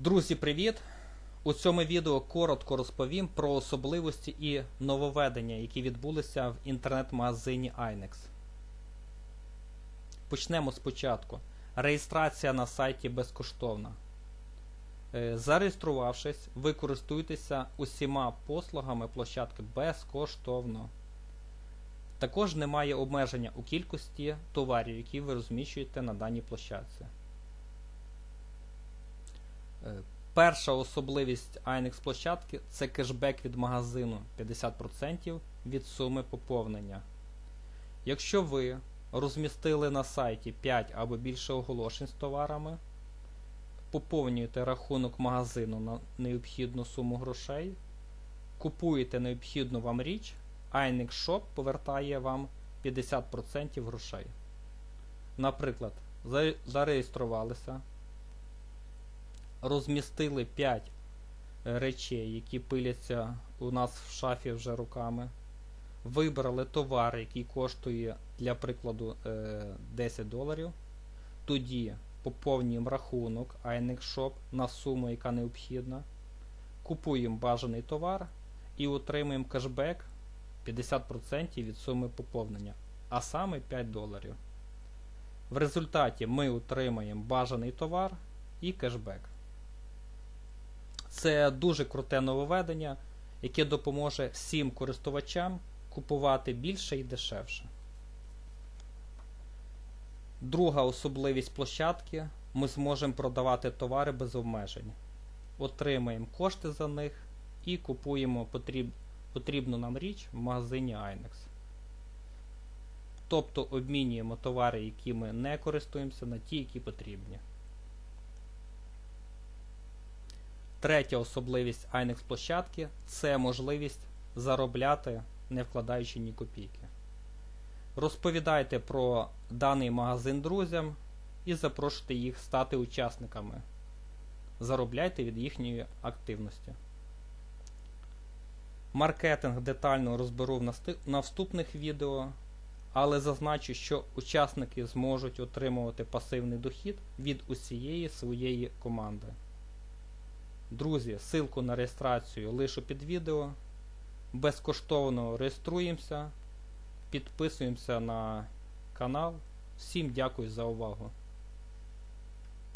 Друзі, привіт! У цьому відео коротко розповім про особливості і нововведення, які відбулися в інтернет-магазині INEX. Почнемо спочатку. Реєстрація на сайті безкоштовна. Е, Зареєструвавшись, ви користуєтеся усіма послугами площадки безкоштовно. Також немає обмеження у кількості товарів, які ви розміщуєте на даній площадці. Е, Перша особливість INEX площадки це кешбек від магазину 50% від суми поповнення. Якщо ви розмістили на сайті 5 або більше оголошень з товарами, поповнюєте рахунок магазину на необхідну суму грошей, купуєте необхідну вам річ, INEX Shop повертає вам 50% грошей. Наприклад, зареєструвалися розмістили 5 речей, які пиляться у нас в шафі вже руками. Вибрали товар, який коштує, для прикладу, е, 10 доларів. Тоді поповнюємо рахунок INEX Shop на суму, яка необхідна. Купуємо бажаний товар і отримуємо кешбек 50% від суми поповнення, а саме 5 доларів. В результаті ми отримаємо бажаний товар і кешбек. Це дуже круте нововведення, яке допоможе всім користувачам купувати більше і дешевше. Друга особливість площадки ми зможемо продавати товари без обмежень. Отримаємо кошти за них і купуємо потріб, потрібну нам річ в магазині INEX. Тобто обмінюємо товари, які ми не користуємося, на ті, які потрібні. Третя особливість INEX площадки це можливість заробляти, не вкладаючи ні копійки. Розповідайте про даний магазин друзям і запрошуйте їх стати учасниками. Заробляйте від їхньої активності. Маркетинг детально розберу на вступних відео, але зазначу, що учасники зможуть отримувати пасивний дохід від усієї своєї команди. Друзі, ссылку на реєстрацію лишу під відео. Безкоштовно реєструємося, підписуємося на канал. Всім дякую за увагу.